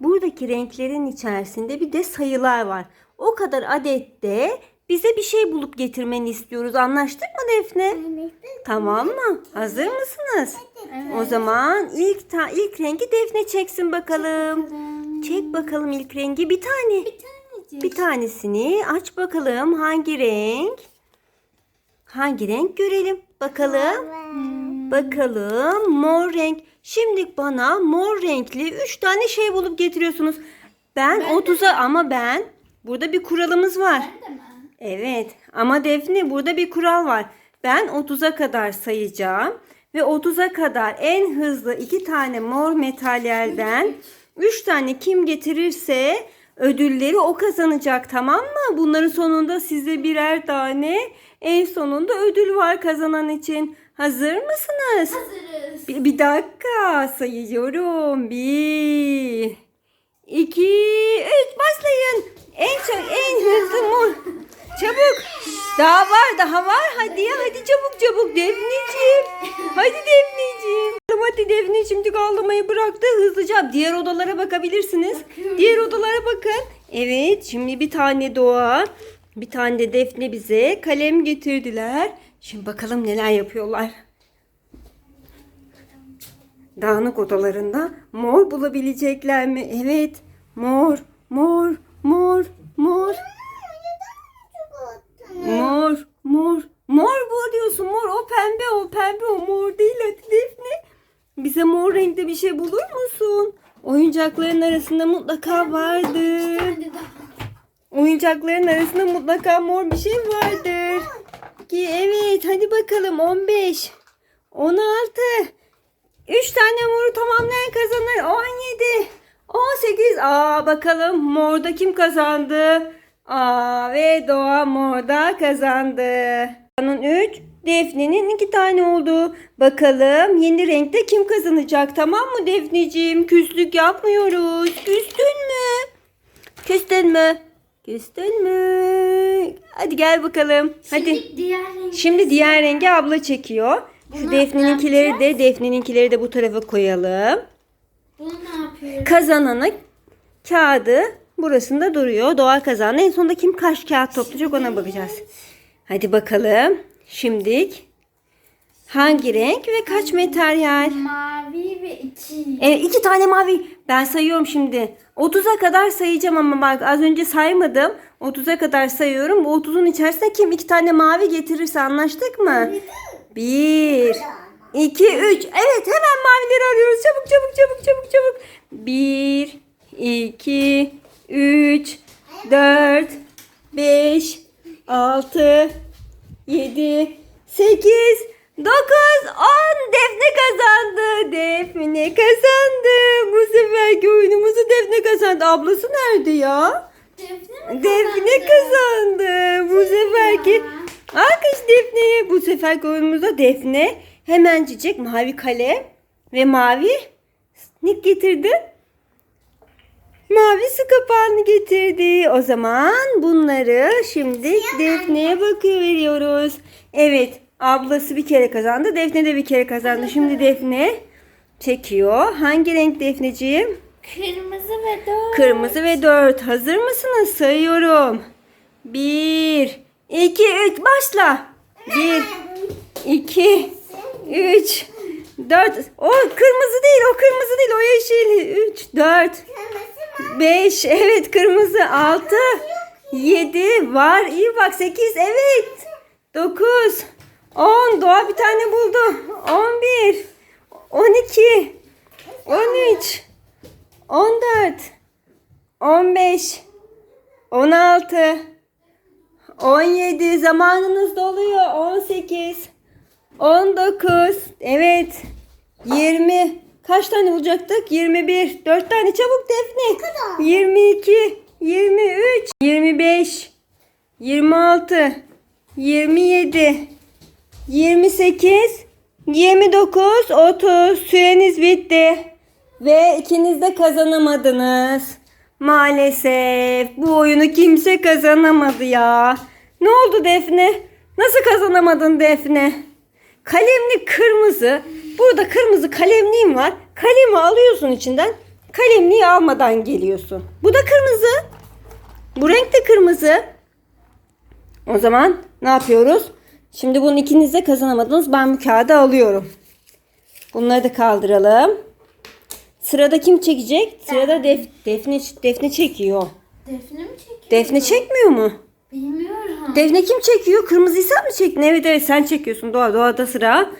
buradaki renklerin içerisinde bir de sayılar var. O kadar adette bize bir şey bulup getirmeni istiyoruz. Anlaştık mı Defne? Tamam mı? Hazır mısınız? O zaman ilk ta ilk rengi Defne çeksin bakalım. Çek bakalım ilk rengi bir tane. Bir tanesini aç bakalım hangi renk? Hangi renk görelim? Bakalım. Bakalım mor renk. Şimdi bana mor renkli 3 tane şey bulup getiriyorsunuz. Ben 30'a ama ben burada bir kuralımız var. Evet ama Defne burada bir kural var. Ben 30'a kadar sayacağım ve 30'a kadar en hızlı iki tane mor materyalden 3 tane kim getirirse ödülleri o kazanacak tamam mı? Bunların sonunda size birer tane en sonunda ödül var kazanan için. Hazır mısınız? Hazırız. Bir, bir dakika sayıyorum. Bir, iki, üç başlayın. En çok en hızlı mor. Çabuk. Daha var daha var. Hadi ya hadi çabuk çabuk Defneciğim. Hadi Defneciğim. Hadi Defne şimdi ağlamayı bıraktı. Hızlıca diğer odalara bakabilirsiniz. Diğer odalara bakın. Evet şimdi bir tane Doğa. Bir tane de Defne bize kalem getirdiler. Şimdi bakalım neler yapıyorlar. Dağınık odalarında mor bulabilecekler mi? Evet. Mor, mor, mor, mor. Mor, mor. Mor bu diyorsun. Mor o pembe o pembe o mor değil hadi Defne. Bize mor renkte bir şey bulur musun? Oyuncakların arasında mutlaka vardır. Oyuncakların arasında mutlaka mor bir şey vardır. Evet hadi bakalım 15 16 3 tane moru tamamlayan kazanır 17 18 Aa bakalım morda kim kazandı? Aa ve Doğa morda kazandı. Onun 3 Defne'nin 2 tane oldu. Bakalım yeni renkte kim kazanacak tamam mı Defneciğim? Küslük yapmıyoruz. Küstün mü? Küstün mü? Küstün mü? Hadi gel bakalım. Hadi. Şimdi diğer renk. Şimdi diğer rengi abla çekiyor. Şu Bunu Defne'ninkileri de Defne'ninkileri de bu tarafa koyalım. Bunu ne yapıyoruz? Kazananı kağıdı burasında duruyor. Doğa kazandı. En sonunda kim kaç kağıt toplayacak ona bakacağız. Hadi bakalım. Şimdilik hangi renk ve kaç materyal? Mavi ve iki. Evet iki tane mavi. Ben sayıyorum şimdi. 30'a kadar sayacağım ama bak az önce saymadım. 30'a kadar sayıyorum. Bu 30'un içerisinde kim iki tane mavi getirirse anlaştık mı? Bir, iki, üç. Evet hemen mavileri arıyoruz. Çabuk çabuk çabuk çabuk çabuk. Bir, iki, üç, dört, beş, altı, yedi, sekiz, dokuz, on. Defne kazandı. Defne kazandı. Defne kazandı. Ablası nerede ya? Defne mi Defne kazandı? kazandı. Bu seferki alkış Defne'ye. Bu seferki oyunumuzda Defne hemen çiçek mavi kalem ve mavi ne getirdi? Mavi su kapağını getirdi. O zaman bunları şimdi Defne'ye bakıyor veriyoruz. Evet ablası bir kere kazandı. Defne de bir kere kazandı. Şimdi Defne çekiyor. Hangi renk Defneciğim? Kırmızı ve dört. Kırmızı ve 4. Hazır mısınız? Sayıyorum. 1, 2, 3. Başla. 1, 2, 3, 4. O kırmızı değil. O kırmızı değil. O yeşil. 3, 4, 5. Evet kırmızı. 6, 7. Var. İyi bak. 8. Evet. 9, 10. Doğa bir tane buldu. 11, 12, 13, 14 15 16 17 zamanınız doluyor. 18 19 evet 20 kaç tane bulacaktık? 21 4 tane çabuk Defne. 22 23 25 26 27 28 29 30 süreniz bitti. Ve ikiniz de kazanamadınız. Maalesef bu oyunu kimse kazanamadı ya. Ne oldu Defne? Nasıl kazanamadın Defne? Kalemli kırmızı. Burada kırmızı kalemliğim var. Kalemi alıyorsun içinden. kalemliği almadan geliyorsun. Bu da kırmızı. Bu renk de kırmızı. O zaman ne yapıyoruz? Şimdi bunu ikiniz de kazanamadınız. Ben bu kağıdı alıyorum. Bunları da kaldıralım. Sırada kim çekecek? Sırada Def, Defne, Defne çekiyor. Defne mi çekiyor? Defne çekmiyor mu? Bilmiyorum. Defne kim çekiyor? Kırmızıyı sen mi çektin? Evet evet sen çekiyorsun. Doğa Doğa'da sıra.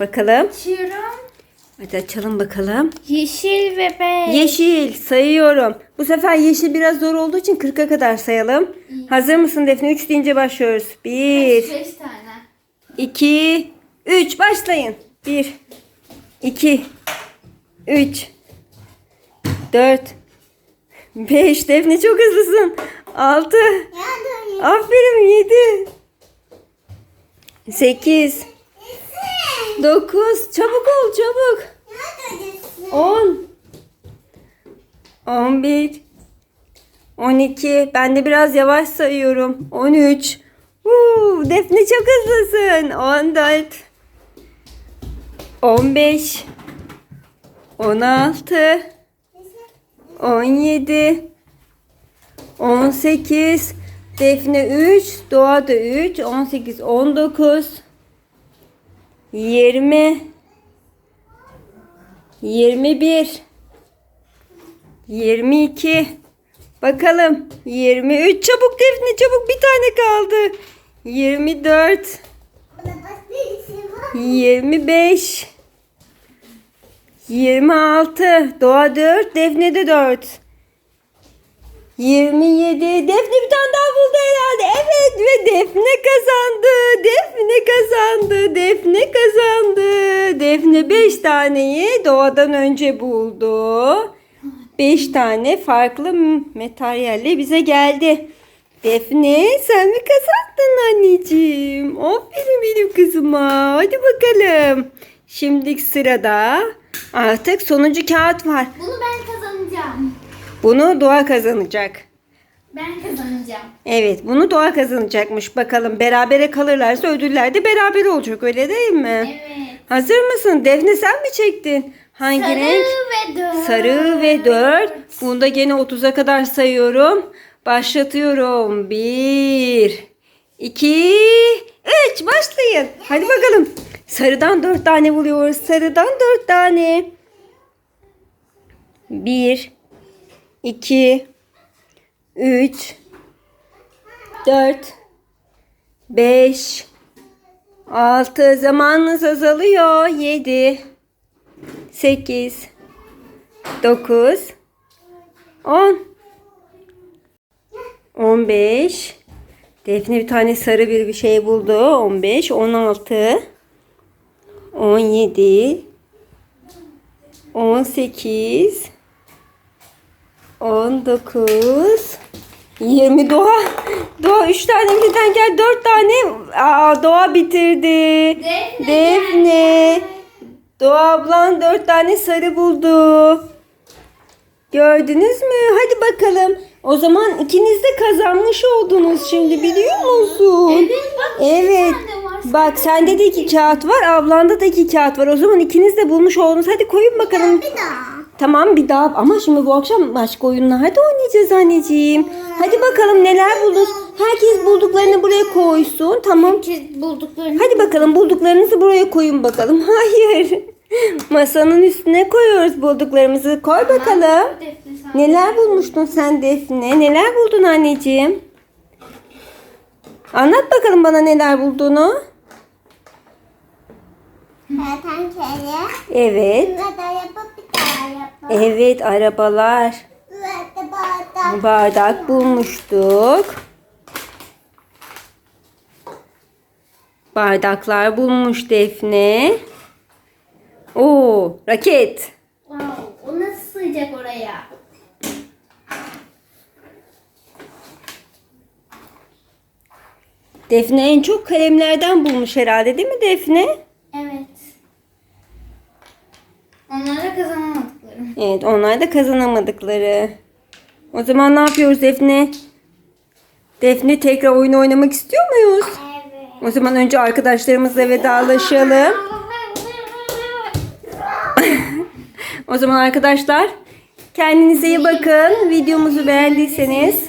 Bakalım. Açıyorum. Hadi açalım bakalım. Yeşil ve beyaz. Yeşil sayıyorum. Bu sefer yeşil biraz zor olduğu için 40'a kadar sayalım. Hazır mısın Defne? 3 deyince başlıyoruz. 1, Beş tane. 2, 3 başlayın. 1, 2, 3, 4, 5 Defne çok hızlısın. 6, aferin 7, 8, 9 çabuk ol çabuk. 10 11 12 Ben de biraz yavaş sayıyorum. 13 Uuu, Defne çok hızlısın. 14 15 16 17 18 Defne 3 Doğa da 3 18 19 20 21 22 Bakalım 23 çabuk Defne çabuk bir tane kaldı. 24 25 26 Doğa 4 Defne de 4 27 Defne bir tane daha buldu herhalde. Evet ve Defne kazandı. Defne kazandı. Defne kazandı. Defne 5 taneyi doğadan önce buldu. 5 tane farklı materyalle bize geldi. Defne sen mi kazandın anneciğim? Aferin benim kızıma. Hadi bakalım. Şimdi sırada artık sonuncu kağıt var. Bunu ben kazanacağım. Bunu Doğa kazanacak. Ben kazanacağım. Evet bunu Doğa kazanacakmış. Bakalım berabere kalırlarsa ödüller de beraber olacak öyle değil mi? Evet. Hazır mısın? Defne sen mi çektin? Hangi Sarı renk? ve dört. Sarı ve 4. Bunda gene 30'a kadar sayıyorum. Başlatıyorum. 1 2 3 başlayın. Hadi bakalım. Sarıdan 4 tane buluyoruz. Sarıdan 4 tane. 1 2 3 4 5 6 zamanınız azalıyor. 7 8 9 10 15 Defne bir tane sarı bir bir şey buldu. 15 16 17 18 19 20 Doğa. Doğa 3 tane birden gel 4 tane. Aa, Doğa bitirdi. Defne Defne. Doğa ablan 4 tane sarı buldu. Gördünüz mü? Hadi bakalım. O zaman ikiniz de kazanmış oldunuz şimdi biliyor musun? Evet bak. Evet. Bak sende de iki kağıt var, ablanda da iki kağıt var. O zaman ikiniz de bulmuş oldunuz. Hadi koyun bakalım. Tamam bir daha ama şimdi bu akşam başka oyunlarda oynayacağız anneciğim. Hadi bakalım neler buldunuz. Herkes bulduklarını buraya koysun. Tamam. Herkes bulduklarını. Hadi bakalım bulduklarınızı buraya koyun bakalım. Hayır. Masanın üstüne koyuyoruz bulduklarımızı. Koy bakalım. Neler bulmuştun sen Defne? Neler buldun anneciğim? Anlat bakalım bana neler bulduğunu. Kertenkele. Evet. Burada yapıp bir daha yapıp. Evet arabalar. Bardak. Bardak bulmuştuk. Bardaklar bulmuş Defne. Oo, raket. Wow, o nasıl sığacak oraya? Defne en çok kalemlerden bulmuş herhalde değil mi Defne? Evet. Onlara kazanamadıklarım. Evet onlar da kazanamadıkları. O zaman ne yapıyoruz Defne? Defne tekrar oyun oynamak istiyor muyuz? Evet. O zaman önce arkadaşlarımızla vedalaşalım. O zaman arkadaşlar kendinize iyi bakın. Videomuzu beğendiyseniz